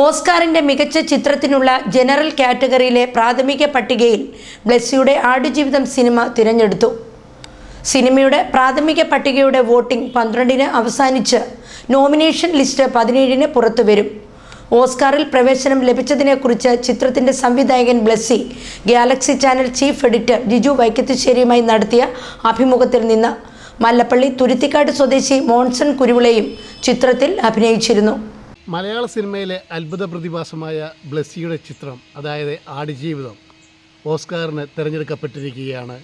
ഓസ്കാറിന്റെ മികച്ച ചിത്രത്തിനുള്ള ജനറൽ കാറ്റഗറിയിലെ പ്രാഥമിക പട്ടികയിൽ ബ്ലെസ്സിയുടെ ആടുജീവിതം സിനിമ തിരഞ്ഞെടുത്തു. സിനിമയുടെ പ്രാഥമിക പട്ടികയുടെ വോട്ടിംഗ് പന്ത്രണ്ടിന് അവസാനിച്ച് നോമിനേഷൻ ലിസ്റ്റ് പതിനേഴിന് പുറത്തുവരും ഓസ്കാറിൽ പ്രവേശനം ലഭിച്ചതിനെക്കുറിച്ച് ചിത്രത്തിന്റെ സംവിധായകൻ Blessy Galaxy channel chief editor Jiju വൈക്കത്തുശ്ശേരിയുമായി നടത്തിയ അഭിമുഖത്തിൽ നിന്ന് മല്ലപ്പള്ളി തുരുത്തിക്കാട് സ്വദേശി മോൺസൺ കുരുവിളയും ചിത്രത്തിൽ അഭിനയിച്ചിരുന്നു. മലയാള സിനിമയിലെ അത്ഭുത പ്രതിഭാസമായ ബ്ലെസ്സിയുടെ ചിത്രം അതായത് ആടുജീവിതം ഓസ്കാറിന് തിരഞ്ഞെടുക്കപ്പെട്ടിരിക്കുകയാണ്.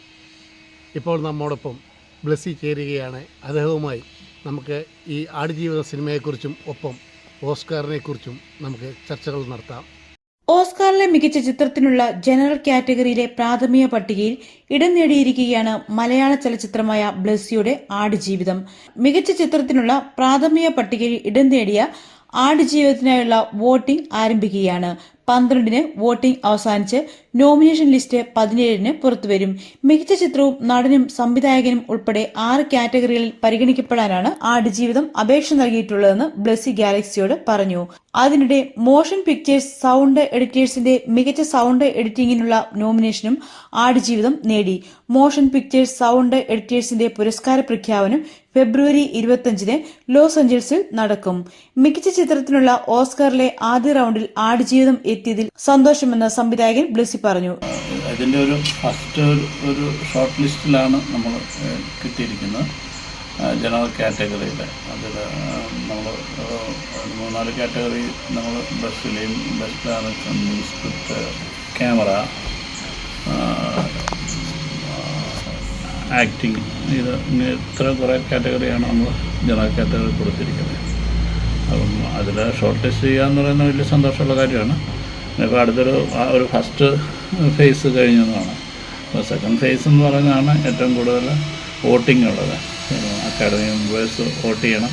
ഇപ്പോൾ നമ്മോടൊപ്പം ബ്ലെസ്സി ചേരുകയാണ്. അദ്ദേഹവുമായി നമുക്ക് ഈ ആടുജീവിത സിനിമയെക്കുറിച്ചും ഒപ്പം ഓസ്കാറിനെക്കുറിച്ചും നമുക്ക് ചർച്ചകൾ നടത്താം. ഓസ്കാറിലെ മികച്ച ചിത്രത്തിനുള്ള ജനറൽ കാറ്റഗറിയിലെ പ്രാഥമിക പട്ടികയിൽ ഇടം നേടിയിരിക്കുകയാണ് മലയാള ചലച്ചിത്രമായ ബ്ലസ്സിയുടെ ആടുജീവിതം. മികച്ച ചിത്രത്തിനുള്ള പ്രാഥമിക പട്ടികയിൽ ഇടം നേടിയ ആടുജീവിതത്തിനായുള്ള വോട്ടിംഗ് ആരംഭിക്കുകയാണ്. പന്ത്രണ്ടിന് വോട്ടിംഗ് അവസാനിച്ച് നോമിനേഷൻ ലിസ്റ്റ് പതിനേഴിന് പുറത്തുവരും. മികച്ച ചിത്രവും നടനും സംവിധായകനും ഉൾപ്പെടെ ആറ് കാറ്റഗറികളിൽ പരിഗണിക്കപ്പെടാനാണ് ആടുജീവിതം അപേക്ഷ നൽകിയിട്ടുള്ളതെന്ന് ബ്ലസ്സി ഗാലക്സിയോട് പറഞ്ഞു. അതിനിടെ മോഷൻ പിക്ചേഴ്സ് സൗണ്ട് എഡിറ്റേഴ്സിന്റെ മികച്ച സൗണ്ട് എഡിറ്റിംഗിനുള്ള നോമിനേഷനും ആടുജീവിതം നേടി. മോഷൻ പിക്ചേഴ്സ് സൗണ്ട് എഡിറ്റേഴ്സിന്റെ പുരസ്കാര പ്രഖ്യാപനം ഫെബ്രുവരി ഇരുപത്തിയഞ്ചിന് ലോസ് ഏഞ്ചൽസിൽ നടക്കും. മികച്ച ചിത്രത്തിനുള്ള ഓസ്കാറിലെ ആദ്യ റൗണ്ടിൽ ആടുജീവിതം എത്തിയതിൽ സന്തോഷമെന്ന് സംവിധായകൻ ബ്ലസി പറഞ്ഞു. ഇതിന്റെ ഒരു ഫസ്റ്റ് ഒരു ഷോർട്ട് ലിസ്റ്റിലാണ് നമ്മൾ കിട്ടിയിരിക്കുന്നത്. ജനറൽ കാറ്റഗറിയിൽ അതിൽ നമ്മൾ മൂന്നാൽ കാറ്റഗറി നമ്മൾ ബസ്സിലെയും ബസ്സിലാണ് സ്ക്രിപ്റ്റ് ക്യാമറ ആക്ടിങ് ഇത് ഇത്ര കുറേ കാറ്റഗറിയാണ് നമ്മൾ ജനറൽ കാറ്റഗറി കൊടുത്തിരിക്കുന്നത്. അപ്പം അതിൽ ഷോർട്ട് ലിസ്റ്റ് ചെയ്യുക എന്ന് പറയുന്നത് വലിയ സന്തോഷമുള്ള കാര്യമാണ്. ഇപ്പോൾ അടുത്തൊരു ഒരു ഫസ്റ്റ് ഫേസ് കഴിഞ്ഞതാണ്. അപ്പോൾ സെക്കൻഡ് ഫേസ് എന്ന് പറയുന്നതാണ് ഏറ്റവും കൂടുതൽ വോട്ടിംഗ് ഉള്ളത്. അക്കാഡമി മെമ്പേഴ്സ് വോട്ട് ചെയ്യണം.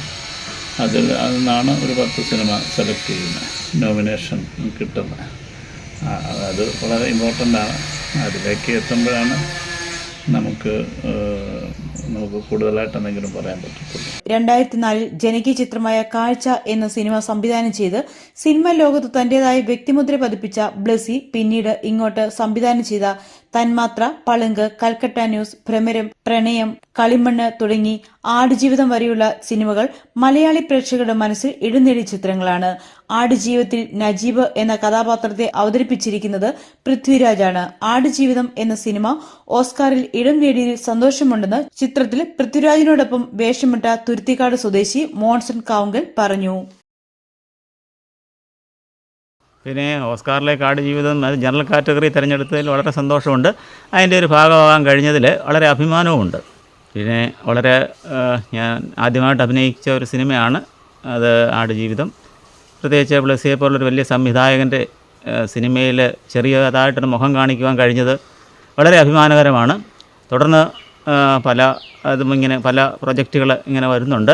അതിൽ അതിൽ നിന്നാണ് ഒരു പത്ത് സിനിമ സെലക്ട് ചെയ്യുന്നത്. നോമിനേഷൻ കിട്ടുന്നത്. അത് വളരെ ഇമ്പോർട്ടന്റ് ആണ്. അതിലേക്ക് എത്തുമ്പോഴാണ് നമുക്ക് നമുക്ക് കൂടുതലായിട്ട് എന്തെങ്കിലും പറയാൻ പറ്റത്തുള്ളൂ. രണ്ടായിരത്തി നാലിൽ ജനകീയ ചിത്രമായ കാഴ്ച എന്ന സിനിമ സംവിധാനം ചെയ്ത് സിനിമ ലോകത്ത് തന്റേതായ വ്യക്തിമുദ്ര പതിപ്പിച്ച ബ്ലസി പിന്നീട് ഇങ്ങോട്ട് സംവിധാനം ചെയ്ത തന്മാത്ര പളുങ്ക് കൽക്കട്ട ന്യൂസ് ഭ്രമരം പ്രണയം കളിമണ്ണ് തുടങ്ങി ആടുജീവിതം വരെയുള്ള സിനിമകൾ മലയാളി പ്രേക്ഷകരുടെ മനസ്സിൽ ഇടുന്നേടി ചിത്രങ്ങളാണ്. ആടുജീവിതത്തിൽ നജീബ് എന്ന കഥാപാത്രത്തെ അവതരിപ്പിച്ചിരിക്കുന്നത് പൃഥ്വിരാജാണ്. ആടുജീവിതം എന്ന സിനിമ ഓസ്കാറിൽ ഇടം നേടിയതിൽ സന്തോഷമുണ്ടെന്ന് ചിത്രത്തിൽ പൃഥ്വിരാജിനോടൊപ്പം വേഷമിട്ട തുരുത്തിക്കാട് സ്വദേശി മോൺസൺ കാവുങ്കൽ പറഞ്ഞു. പിന്നെ ഓസ്കാറിലേക്ക് കാട് ജീവിതം അത് ജനറൽ കാറ്റഗറി തിരഞ്ഞെടുത്തതിൽ വളരെ സന്തോഷമുണ്ട്. അതിന്റെ ഒരു ഭാഗമാകാൻ കഴിഞ്ഞതിൽ വളരെ അഭിമാനവുമുണ്ട്. പിന്നെ വളരെ ഞാൻ ആദ്യമായിട്ട് അഭിനയിച്ച ഒരു സിനിമയാണ് അത് ആടുജീവിതം പ്രത്യേകിച്ച് ബ്ലസിയെ പോലുള്ളൊരു വലിയ സംവിധായകന്റെ സിനിമയിൽ ചെറിയതായിട്ടൊരു മുഖം കാണിക്കുവാൻ കഴിഞ്ഞത് വളരെ അഭിമാനകരമാണ്. തുടർന്ന് പല അതും ഇങ്ങനെ പല പ്രൊജക്റ്റുകൾ ഇങ്ങനെ വരുന്നുണ്ട്.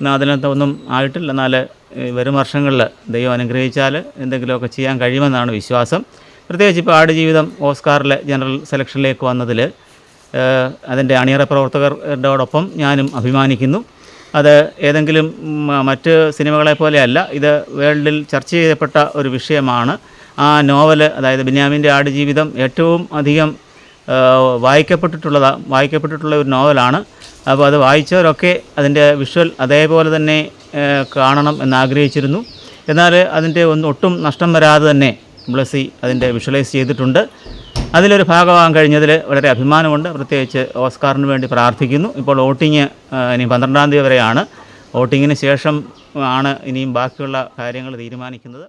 എന്നാൽ അതിനകത്ത് ഒന്നും ആയിട്ടില്ല. എന്നാൽ വരും വർഷങ്ങളിൽ ദൈവം അനുഗ്രഹിച്ചാൽ എന്തെങ്കിലുമൊക്കെ ചെയ്യാൻ കഴിയുമെന്നാണ് വിശ്വാസം. പ്രത്യേകിച്ച് ഇപ്പോൾ ആടുജീവിതം ഓസ്കാറിലെ ജനറൽ സെലക്ഷനിലേക്ക് വന്നതിൽ അതിന്റെ അണിയറ പ്രവർത്തകരോടൊപ്പം ഞാനും അഭിമാനിക്കുന്നു. അത് ഏതെങ്കിലും മറ്റ് സിനിമകളെ പോലെയല്ല ഇത് വേൾഡിൽ ചർച്ച ചെയ്യപ്പെട്ട ഒരു വിഷയമാണ്. ആ നോവൽ അതായത് ബെന്യാമിന്റെ ആടുജീവിതം ഏറ്റവും അധികം വായിക്കപ്പെട്ടിട്ടുള്ളതാ വായിക്കപ്പെട്ടിട്ടുള്ള ഒരു നോവലാണ്. അപ്പോൾ അത് വായിച്ചവരൊക്കെ അതിന്റെ വിഷ്വൽ അതേപോലെ തന്നെ കാണണം കാണണം എന്നാഗ്രഹിച്ചിരുന്നു. എന്നാൽ അതിന്റെ ഒന്നും ഒട്ടും നഷ്ടം വരാതെ തന്നെ ബ്ലസ്സി അതിന്റെ വിഷ്വലൈസ് ചെയ്തിട്ടുണ്ട്. അതിലൊരു ഭാഗമാകാൻ കഴിഞ്ഞതിൽ വളരെ അഭിമാനമുണ്ട്. പ്രത്യേകിച്ച് ഓസ്കാറിന് വേണ്ടി പ്രാർത്ഥിക്കുന്നു. ഇപ്പോൾ വോട്ടിങ് ഇനി പന്ത്രണ്ടാം തീയതി വരെയാണ്. വോട്ടിങ്ങിന് ശേഷം ആണ് ഇനിയും ബാക്കിയുള്ള കാര്യങ്ങൾ തീരുമാനിക്കുന്നത്.